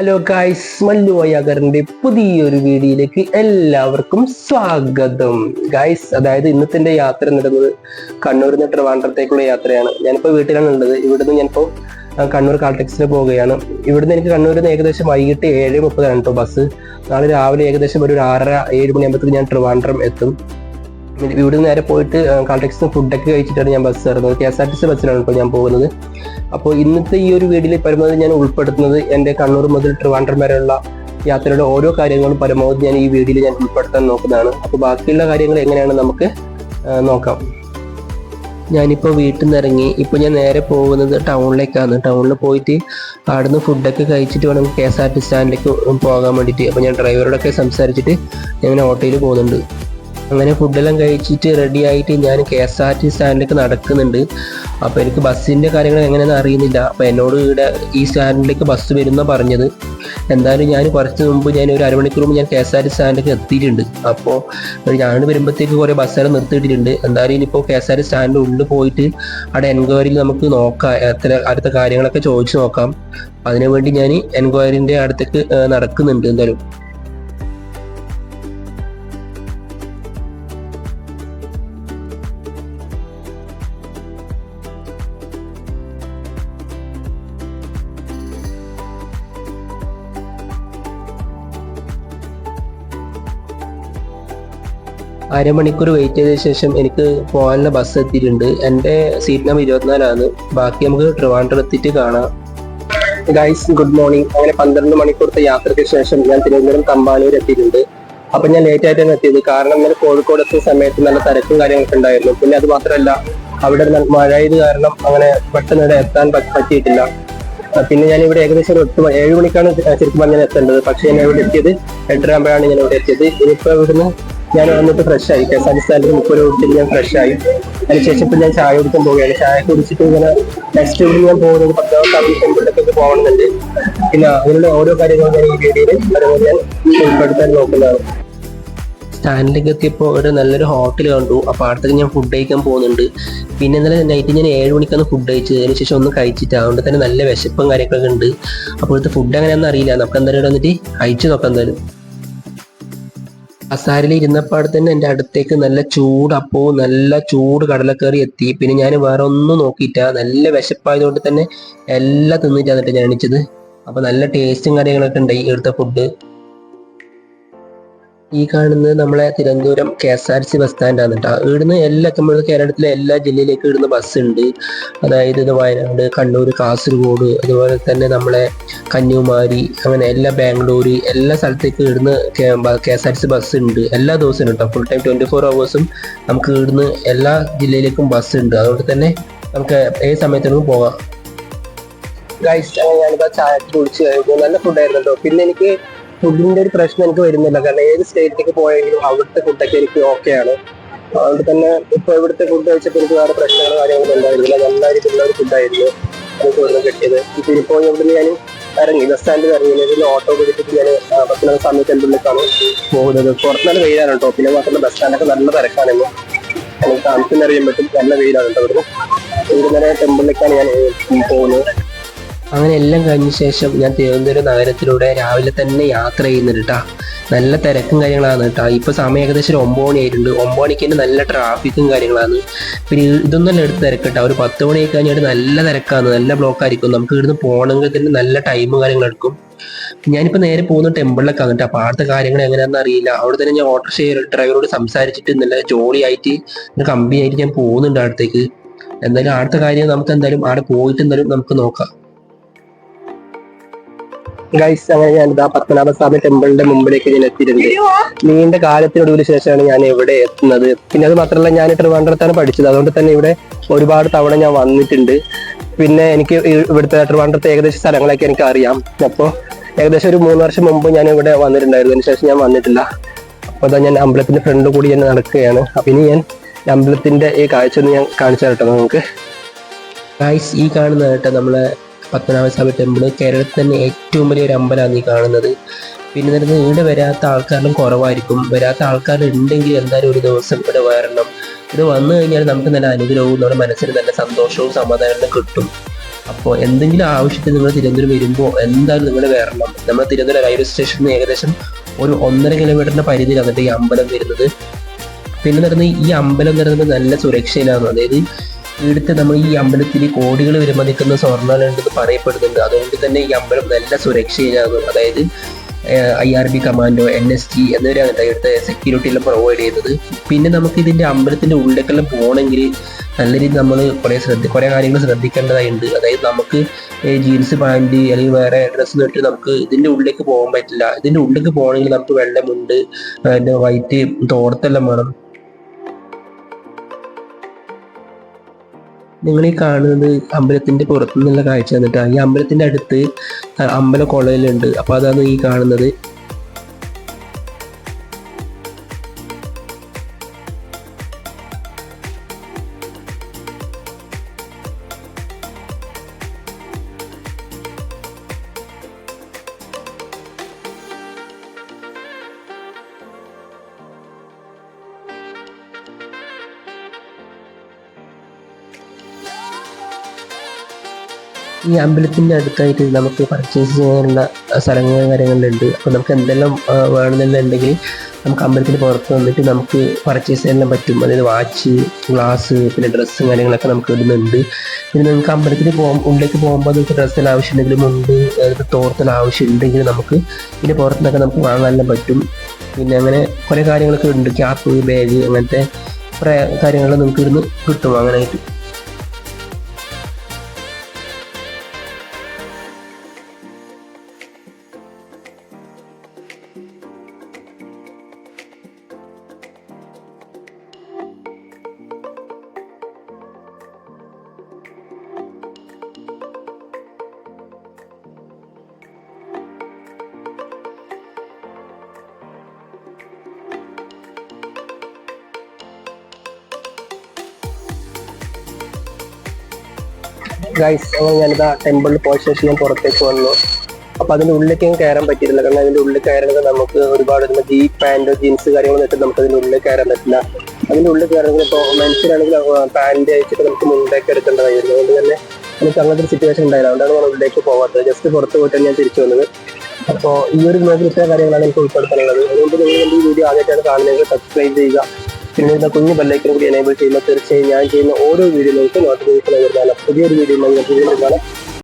Hello guys Mallu അയ്യാകറിന്റെ പുതിയൊരു വീഡിയോയിലേക്ക് എല്ലാവർക്കും സ്വാഗതം. ഗായ്സ് അതായത് ഇന്നത്തെ എന്റെ യാത്ര നടന്നത് കണ്ണൂരിൽ നിന്ന് ട്രിവാൻഡ്രത്തേക്കുള്ള യാത്രയാണ്. ഞാനിപ്പോൾ വീട്ടിലാണ് ഉള്ളത് ഇവിടുന്ന് ഞാനിപ്പോൾ കണ്ണൂർ കാൾടെക്സിൽ പോവുകയാണ്. ഇവിടുന്ന് എനിക്ക് കണ്ണൂരിൽ നിന്ന് ഏകദേശം വൈകിട്ട് ഏഴ് മുപ്പതാണ് കേട്ടോ ബസ്. നാളെ രാവിലെ ഏകദേശം ഒരു ആറര ഏഴ് മണിയാകുമ്പോഴത്തേക്ക് ഞാൻ ട്രിവാൻഡ്രം എത്തും. ഇവിടുന്ന് നേരെ പോയിട്ട് കാൾടെക്സിന് ഫുഡൊക്കെ കഴിച്ചിട്ടാണ് ഞാൻ ബസ് കയറുന്നത്. K S R T C ബസ്സിലാണ് ഇപ്പോൾ ഞാൻ പോകുന്നത്. അപ്പോൾ ഇന്നത്തെ ഈ ഒരു വീഡിയോയിൽ പരമാവധി ഞാൻ ഉൾപ്പെടുത്തുന്നത് എന്റെ കണ്ണൂർ മുതൽ ട്രിവാൻഡ്രം വരെയുള്ള യാത്രയുടെ ഓരോ കാര്യങ്ങളും പരമാവധി ഞാൻ ഈ വീഡിയോയിൽ ഞാൻ ഉൾപ്പെടുത്താൻ നോക്കുന്നതാണ്. അപ്പോൾ ബാക്കിയുള്ള കാര്യങ്ങൾ എങ്ങനെയാണ് നമുക്ക് നോക്കാം. ഞാനിപ്പോൾ വീട്ടിൽ നിന്ന് ഇറങ്ങി ഇപ്പോൾ ഞാൻ നേരെ പോകുന്നത് ടൗണിലേക്കാണ്. ടൗണിൽ പോയിട്ട് അവിടുന്ന് ഫുഡൊക്കെ കഴിച്ചിട്ട് വേണം കെ എസ് ആർ ടി സ്റ്റാൻഡിലേക്ക് പോകാൻ വേണ്ടിയിട്ട്. അപ്പോൾ ഞാൻ ഡ്രൈവറോടൊക്കെ സംസാരിച്ചിട്ട് ഞാൻ ഓട്ടോയിൽ പോകുന്നുണ്ട്. അങ്ങനെ ഫുഡെല്ലാം കഴിച്ചിട്ട് റെഡി ആയിട്ട് ഞാൻ കെ എസ് ആർ ടി സ്റ്റാൻഡിലേക്ക് നടക്കുന്നുണ്ട്. അപ്പോൾ എനിക്ക് ബസ്സിന്റെ കാര്യങ്ങൾ എങ്ങനെയാണെന്ന് അറിയുന്നില്ല. അപ്പോൾ എന്നോട് ഇവിടെ ഈ സ്റ്റാൻഡിലേക്ക് ബസ് വരുന്ന പറഞ്ഞത്. എന്തായാലും ഞാൻ കുറച്ച് മുമ്പ് ഞാൻ ഒരു അരമണിക്കൂർ മുമ്പ് ഞാൻ കെ എസ് ആർ ടി സ്റ്റാൻഡിലേക്ക് എത്തിയിട്ടുണ്ട് അപ്പോൾ ഞാൻ വരുമ്പോഴത്തേക്ക് കുറേ ബസ്സുകാരെ നിർത്തിയിട്ടുണ്ട് എന്തായാലും ഇനിയിപ്പോൾ കെ എസ് ആർ ടി സ്റ്റാൻഡിന്റെ ഉള്ളിൽ പോയിട്ട് അവിടെ എൻക്വയറിയിൽ നമുക്ക് നോക്കാം. എത്ര അടുത്ത കാര്യങ്ങളൊക്കെ ചോദിച്ചു നോക്കാം. അതിനുവേണ്ടി ഞാൻ എൻക്വയറിന്റെ അടുത്തേക്ക് നടക്കുന്നുണ്ട് എന്തായാലും. അരമണിക്കൂർ വെയിറ്റ് ചെയ്ത ശേഷം എനിക്ക് പോകാനുള്ള ബസ് എത്തിയിട്ടുണ്ട്. എന്റെ സീറ്റ് നമ്പർ ഇരുപത്തിനാലാണ്. ബാക്കി നമുക്ക് ട്രിവാൻഡ്രം എത്തിയിട്ട് കാണാം. ഗൈസ് ഗുഡ് മോർണിംഗ് അങ്ങനെ പന്ത്രണ്ട് മണിക്കൂറത്തെ യാത്രയ്ക്ക് ശേഷം ഞാൻ തിരുവനന്തപുരം തമ്പാനൂർ എത്തിയിട്ടുണ്ട്. അപ്പൊ ഞാൻ ലേറ്റ് ആയിട്ടാണ് എത്തിയത്. കാരണം ഇന്നലെ കോഴിക്കോട് എത്തിയ സമയത്ത് നല്ല തിരക്കും കാര്യങ്ങളൊക്കെ ഉണ്ടായിരുന്നു. പിന്നെ അത് മാത്രമല്ല അവിടെ മഴയത് കാരണം അങ്ങനെ പെട്ടെന്ന് ഇവിടെ എത്താൻ പറ്റിയിട്ടില്ല. പിന്നെ ഞാൻ ഇവിടെ ഏകദേശം ഒരു എട്ട് ഏഴ് മണിക്കാണ് ശരിക്കും പറഞ്ഞാൽ എത്തേണ്ടത്. പക്ഷെ ഞാൻ ഇവിടെ എത്തിയത് എട്ടര ആകുമ്പോഴാണ് ഞാൻ ഇവിടെ എത്തിയത്. ഇനിയിപ്പോ ഇവിടുന്ന് ഞാൻ വന്നിട്ട് ഫ്രഷ് ആയി. കെ എസ് ആർ ടി സ്റ്റാൻഡിൽ മുപ്പത് രൂപത്തിൽ ഞാൻ ഫ്രഷ് ആയി. അതിനുശേഷം ഇപ്പം ഞാൻ ചായ കുടിക്കാൻ പോവുകയാണ്. ചായ കുടിച്ചിട്ട് ഇങ്ങനെ നെക്സ്റ്റ് ഇവിടെ ഞാൻ പോകുന്നത് പത്താമത്തെ തവണ ടെമ്പിളിലേക്കൊക്കെ പോകണമെന്നുണ്ട് പിന്നെ അതിനുള്ള ഓരോ കാര്യങ്ങളും ഞാൻ ഈ വീഡിയോയിൽ അതുപോലെ ഞാൻ ഉൾപ്പെടുത്താൻ നോക്കുന്നതാണ്. സ്റ്റാൻഡിലേക്ക് എത്തിയപ്പോൾ ഒരു നല്ലൊരു ഹോട്ടൽ കണ്ടു. അപ്പോൾ അടുത്തേക്ക് ഞാൻ ഫുഡ് കഴിക്കാൻ പോകുന്നുണ്ട്. പിന്നെ ഇന്നലെ നൈറ്റ് ഞാൻ ഏഴ് മണിക്കാണ് ഫുഡ് കഴിച്ചത്. അതിന് ശേഷം ഒന്നും കഴിച്ചിട്ട് അതുകൊണ്ട് തന്നെ നല്ല വിശപ്പും കാര്യങ്ങളൊക്കെ ഉണ്ട്. അപ്പോൾ ഫുഡ് അങ്ങനെയൊന്നും അറിയില്ല. നമുക്ക് എന്തായാലും വന്നിട്ട് കഴിച്ചു നോക്കാം എന്തായാലും. അസാരിൽ ഇരുന്നപ്പാട് തന്നെ എന്റെ അടുത്തേക്ക് നല്ല ചൂട് അപ്പോ നല്ല ചൂട് കടലക്കറി എത്തി. പിന്നെ ഞാൻ വേറെ ഒന്നും നോക്കിയിട്ട നല്ല വിശപ്പായതുകൊണ്ട് തന്നെ എല്ലാം തിന്നിട്ടാണ് ഞാൻ എണീച്ചത് അപ്പോൾ നല്ല ടേസ്റ്റും കാര്യങ്ങളൊക്കെ ഉണ്ടായി ഇവിടുത്തെ ഫുഡ് ഈ കാണുന്നത് നമ്മളെ Thiruvananthapuram K S R C bus സ്റ്റാൻഡാണ് കേട്ടോ ഇവിടുന്ന് എല്ലാ നമ്മുടെ കേരളത്തിലെ എല്ലാ ജില്ലയിലേക്കും ഇവിടുന്ന് ബസ് ഉണ്ട്. അതായത് ഇത് വയനാട് കണ്ണൂർ കാസർഗോഡ് അതുപോലെ തന്നെ നമ്മളെ കന്യാകുമാരി അങ്ങനെ എല്ലാ ബാംഗ്ലൂർ എല്ലാ സ്ഥലത്തേക്കും ഇവിടുന്ന് K S R C bus ഉണ്ട്. എല്ലാ ദിവസവും കേട്ടോ ഫുൾ ടൈം ട്വന്റി ഫോർ അവേഴ്സും നമുക്ക് ഇവിടുന്ന് എല്ലാ ജില്ലയിലേക്കും ബസ് ഉണ്ട്. അതുകൊണ്ട് തന്നെ നമുക്ക് ഏത് സമയത്തേക്കും പോകാം. ഗൈസ് ഞാനിതാ ചായ കുടിച്ച് കഴിഞ്ഞു. നല്ല ഫുഡായിരുന്നു കേട്ടോ പിന്നെ എനിക്ക് ഫുഡിന്റെ ഒരു പ്രശ്നം എനിക്ക് വരുന്നില്ല. കാരണം ഏത് സ്റ്റേറ്റിലേക്ക് പോയെങ്കിലും അവിടുത്തെ ഫുഡൊക്കെ എനിക്ക് ആണ്. അതുകൊണ്ട് തന്നെ ഇപ്പൊ ഇവിടുത്തെ ഫുഡ് കഴിച്ചപ്പോൾ എനിക്ക് വേറെ പ്രശ്നങ്ങളോ കാര്യങ്ങളൊന്നും ഉണ്ടായിരുന്നില്ല. നല്ല രീതിയിലുള്ള ഒരു ഫുഡായിരുന്നു എനിക്ക് ഇവിടുന്ന് കിട്ടിയത്. ഇപ്പൊ ഇപ്പോൾ ഇവിടുന്ന് ഞാൻ ഇറങ്ങി. ബസ് സ്റ്റാൻഡിൽ ഇറങ്ങി. ഇതിൽ ഓട്ടോ പിടിച്ചിട്ട് ഞാൻ പത്തനാ സമയത്ത് എന്റെ ടെമ്പിളിലേക്കാണ് പോകുന്നത്. പുറത്ത് നല്ല വെയിലാണ് കേട്ടോ. പിന്നെ മാത്രമല്ല ബസ് സ്റ്റാൻഡൊക്കെ നല്ല തിരക്കാണെന്ന് നമുക്ക് തണുപ്പിന് അറിയാൻ പറ്റും. നല്ല വെയിലാണ് കേട്ടോ ഇവിടുന്ന്. ഇവിടുന്ന് ടെമ്പിളിലേക്കാണ് ഞാൻ പോകുന്നത്. അങ്ങനെ എല്ലാം കഴിഞ്ഞ ശേഷം ഞാൻ തിരുവനന്തപുരം നഗരത്തിലൂടെ രാവിലെ തന്നെ യാത്ര ചെയ്യുന്നുണ്ട് കേട്ടാ നല്ല തിരക്കും കാര്യങ്ങളാണ് കേട്ടാ ഇപ്പോൾ സമയം ഏകദേശം ഒരു ഒമ്പത് മണി ആയിട്ടുണ്ട് ഒമ്പത് മണിക്ക് തന്നെ നല്ല ട്രാഫിക്കും കാര്യങ്ങളാണ്. പിന്നെ ഇതൊന്നും ഇതൊന്നും എടുത്ത് തിരക്കട്ടാ ഒരു പത്ത് മണി കഴിഞ്ഞാൽ നല്ല തിരക്കാണ്. നല്ല ബ്ലോക്ക് ആയിരിക്കും. നമുക്ക് ഇവിടുന്ന് പോകണമെങ്കിൽ തന്നെ നല്ല ടൈം കാര്യങ്ങളെടുക്കും ഞാനിപ്പോൾ ഞാനിപ്പോ നേരെ പോകുന്ന ടെമ്പിളിലൊക്കെ കേട്ടോ അപ്പോൾ അവിടുത്തെ കാര്യങ്ങൾ എങ്ങനെയാണെന്ന് അറിയില്ല. അവിടെ തന്നെ ഞാൻ ഓട്ടോ ഷെയർ ഡ്രൈവറോട് സംസാരിച്ചിട്ട് നല്ല ജോളിയായിട്ട് കമ്പനിയായിട്ട് ഞാൻ പോകുന്നുണ്ട് അടുത്തേക്ക്. എന്തായാലും അടുത്ത കാര്യം നമുക്ക് എന്തായാലും അവിടെ പോയിട്ട് എന്തായാലും നമുക്ക് നോക്കാം. ഗൈസ് അങ്ങനെ ഞാൻ ഇതാ പത്മനാഭസ്വാമി ടെമ്പിളിന്റെ മുമ്പിലേക്ക് ഞാൻ എത്തിയിട്ടുണ്ട്. നീണ്ട കാലത്തിനൊടുവിന് ശേഷമാണ് ഞാൻ ഇവിടെ എത്തുന്നത്. പിന്നെ അത് മാത്രമല്ല ഞാൻ ട്രിവാൻഡ്രത്താണ് പഠിച്ചത്. അതുകൊണ്ട് തന്നെ ഇവിടെ ഒരുപാട് തവണ ഞാൻ വന്നിട്ടുണ്ട്. പിന്നെ എനിക്ക് ഇവിടുത്തെ ട്രിവാൻഡ്രത്തെ ഏകദേശം സ്ഥലങ്ങളൊക്കെ എനിക്ക് അറിയാം. അപ്പോൾ ഏകദേശം ഒരു മൂന്ന് വർഷം മുമ്പ് ഞാൻ ഇവിടെ വന്നിട്ടുണ്ടായിരുന്നു. അതിനുശേഷം ഞാൻ വന്നിട്ടില്ല. അപ്പോൾ അതാ ഞാൻ അമ്പലത്തിന്റെ ഫ്രണ്ട് കൂടി ഞാൻ നടക്കുകയാണ്. അപ്പൊ ഇനി ഞാൻ അമ്പലത്തിന്റെ ഈ കാഴ്ച ഒന്ന് ഞാൻ കാണിച്ചു തരട്ടെ നമുക്ക് ഗൈസ് ഈ കാണുന്ന കേട്ടോ നമ്മളെ പത്മനാഭസ്വാമി ടെമ്പിൾ കേരളത്തിൽ തന്നെ ഏറ്റവും വലിയ ഒരു അമ്പലമാണ് ഈ കാണുന്നത്. പിന്നെ വരുന്നത് ഇവിടെ വരാത്ത ആൾക്കാരിലും കുറവായിരിക്കും. വരാത്ത ആൾക്കാർ ഉണ്ടെങ്കിൽ എന്തായാലും ഒരു ദിവസം ഇവിടെ വരണം. ഇത് വന്നു കഴിഞ്ഞാൽ നമുക്ക് നല്ല അനുഗ്രഹവും നമ്മുടെ മനസ്സിന് നല്ല സന്തോഷവും സമാധാനവും കിട്ടും. അപ്പോൾ എന്തെങ്കിലും ആവശ്യത്തിന് നിങ്ങൾ തിരുവനന്തപുരം വരുമ്പോൾ എന്തായാലും നിങ്ങൾ വരണം. നമ്മുടെ തിരുവനന്തപുരം റെയിൽവേ സ്റ്റേഷനിൽ നിന്ന് ഏകദേശം ഒരു ഒന്നര കിലോമീറ്ററിന്റെ പരിധിയിലാണ് ഈ അമ്പലം വരുന്നത്. പിന്നെ നടന്ന് ഈ അമ്പലം നടന്നത് നല്ല സുരക്ഷയിലാണ്. അതായത് ഇവിടുത്തെ നമ്മൾ ഈ അമ്പലത്തിൽ കോടികൾ വരുമ്പോൾ നിൽക്കുന്ന സ്വർണങ്ങളുണ്ടെന്ന് പറയപ്പെടുന്നുണ്ട്. അതുകൊണ്ട് തന്നെ ഈ അമ്പലം നല്ല സുരക്ഷയിലാണ് അതായത് I R B commando N S G എന്നിവരാണ് ഇവിടുത്തെ സെക്യൂരിറ്റി എല്ലാം പ്രൊവൈഡ് ചെയ്യുന്നത്. പിന്നെ നമുക്ക് ഇതിന്റെ അമ്പലത്തിന്റെ ഉള്ളിലേക്കെല്ലാം പോകണമെങ്കിൽ നല്ല രീതിയിൽ നമ്മൾ കുറേ ശ്രദ്ധ കുറേ കാര്യങ്ങൾ ശ്രദ്ധിക്കേണ്ടതായിട്ടുണ്ട് അതായത് നമുക്ക് ജീൻസ് പാന്റ് അല്ലെങ്കിൽ വേറെ ഡ്രസ്സ് ഇട്ട് നമുക്ക് ഇതിന്റെ ഉള്ളിലേക്ക് പോകാൻ പറ്റില്ല. ഇതിന്റെ ഉള്ളിലേക്ക് പോകണമെങ്കിൽ നമുക്ക് വെള്ളമുണ്ട് അതിന്റെ വൈറ്റ് തോർത്തെല്ലാം വേണം. നിങ്ങൾ ഈ കാണുന്നത് അമ്പലത്തിന്റെ പുറത്തു നിന്നുള്ള കാഴ്ച എന്നിട്ടാണ് ഈ അമ്പലത്തിന്റെ അടുത്ത് അമ്പല കുളയിലുണ്ട്. അപ്പോൾ അതാണ് ഈ കാണുന്നത്. ഈ അമ്പലത്തിന്റെ അടുത്തായിട്ട് നമുക്ക് പർച്ചേസ് ചെയ്യാനുള്ള സ്ഥലങ്ങൾ കാര്യങ്ങളുണ്ട്. അപ്പോൾ നമുക്ക് എന്തെല്ലാം വേണമെന്നുണ്ടെങ്കിൽ നമുക്ക് അമ്പലത്തിന് പുറത്ത് വന്നിട്ട് നമുക്ക് പർച്ചേസ് ചെയ്യാൻ പറ്റും. അതായത് വാച്ച് ഗ്ലാസ് പിന്നെ ഡ്രസ്സ് കാര്യങ്ങളൊക്കെ നമുക്ക് ഇടുന്നുണ്ട് പിന്നെ നിങ്ങൾക്ക് അമ്പലത്തിൽ പോകും ഉള്ളിലേക്ക് പോകുമ്പോൾ നിങ്ങൾക്ക് ഡ്രസ്സിൽ ആവശ്യമുണ്ടെങ്കിൽ മുണ്ട് അതായത് തോർത്തൽ ആവശ്യമുണ്ടെങ്കിൽ നമുക്ക് ഇതിന്റെ പുറത്തുനിന്നൊക്കെ നമുക്ക് വാങ്ങാനെല്ലാം പറ്റും. പിന്നെ അങ്ങനെ കുറേ കാര്യങ്ങളൊക്കെ ഉണ്ട്. ക്യാപ്പ് ബാഗ് അങ്ങനത്തെ കുറേ കാര്യങ്ങൾ നമുക്ക് കിട്ടും അങ്ങനെയായിട്ട് ഗൈസ് അങ്ങനെ ഞാനിതാ ടെമ്പിളിൽ പോയ ശേഷം ഞാൻ പുറത്തേക്ക് വന്നു. അപ്പൊ അതിന്റെ ഉള്ളിലേക്ക് ഞാൻ കയറാൻ പറ്റിയിട്ടില്ല. കാരണം അതിന്റെ ഉള്ളിൽ കയറുന്നത് നമുക്ക് ഒരുപാട് ഈ പാന്റ് ജീൻസ് കാര്യങ്ങളൊന്നും ഇട്ട് നമുക്ക് അതിന്റെ ഉള്ളിൽ കയറാൻ പറ്റില്ല. അതിന്റെ ഉള്ളിൽ കയറണമെങ്കിൽ ഇപ്പോൾ മനുഷ്യരാണെങ്കിൽ പാന്റ് അയച്ചിട്ട് നമുക്ക് മുണ്ടൊക്കെ എടുക്കേണ്ടതായിരുന്നു. അതുകൊണ്ട് തന്നെ എനിക്ക് അങ്ങനത്തെ ഒരു സിറ്റുവേഷൻ ഉണ്ടായിരുന്നു അതുകൊണ്ടാണ് ഞാൻ ഉള്ളിലേക്ക് പോകാത്തത് ജസ്റ്റ് പുറത്ത് പോയിട്ടാണ് ഞാൻ തിരിച്ചു വന്നത്. അപ്പോൾ ഈ ഒരു മേഖല ഇത്ര കാര്യങ്ങളാണ് എനിക്ക് ഉൾപ്പെടുത്താനുള്ളത്. അതുകൊണ്ട് നിങ്ങൾ ഈ വീഡിയോ ആദ്യമായിട്ടാണ് കാണുന്നത്. സബ്സ്ക്രൈബ് ചെയ്യുക. പിന്നെ ഇതാ കുഞ്ഞു ബെല്ലൈക്കൻ കൂടി എനേബിൾ ചെയ്യുമ്പോൾ തീർച്ചയായും ഞാൻ ചെയ്യുന്ന ഓരോ വീഡിയോ നിങ്ങൾക്ക് നോട്ടിഫിക്കേഷൻ വരുന്നതാണ് പുതിയൊരു വീഡിയോ നിങ്ങൾക്ക്